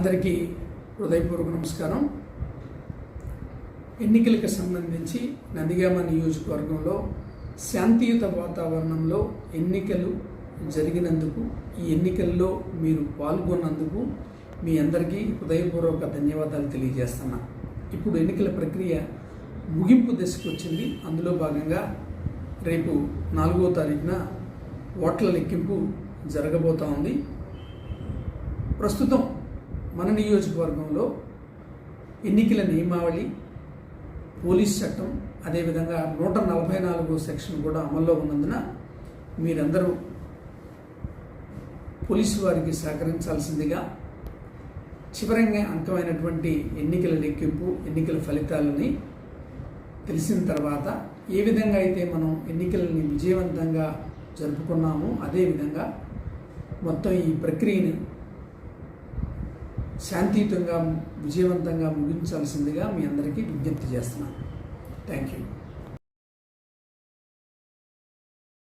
అందరికీ హృదయపూర్వక నమస్కారం. ఎన్నికలకు సంబంధించి నందిగామ నియోజకవర్గంలో శాంతియుత వాతావరణంలో ఎన్నికలు జరిగినందుకు ఈ ఎన్నికల్లో మీరు పాల్గొన్నందుకు మీ అందరికీ హృదయపూర్వక ధన్యవాదాలు తెలియజేస్తున్నా. ఇప్పుడు ఎన్నికల ప్రక్రియ ముగింపు దశకు వచ్చింది. అందులో భాగంగా రేపు నాలుగో తారీఖున ఓట్ల లెక్కింపు జరగబోతోంది ప్రస్తుతం మన నియోజకవర్గంలో ఎన్నికల నియమావళి పోలీస్ చట్టం అదేవిధంగా నూట నలభై నాలుగో సెక్షన్ కూడా అమల్లో ఉన్నందున మీరందరూ పోలీసు వారికి సహకరించాల్సిందిగా చివరంగా అంకమైనటువంటి ఎన్నికల లెక్కింపు ఎన్నికల ఫలితాలని తెలిసిన తర్వాత ఏ విధంగా అయితే మనం ఎన్నికలని విజయవంతంగా జరుపుకున్నామో అదేవిధంగా మొత్తం ఈ ప్రక్రియని శాంతియుతంగా విజయవంతంగా ముగించాల్సిందిగా మీ అందరికీ విజ్ఞప్తి చేస్తున్నాను. Thank you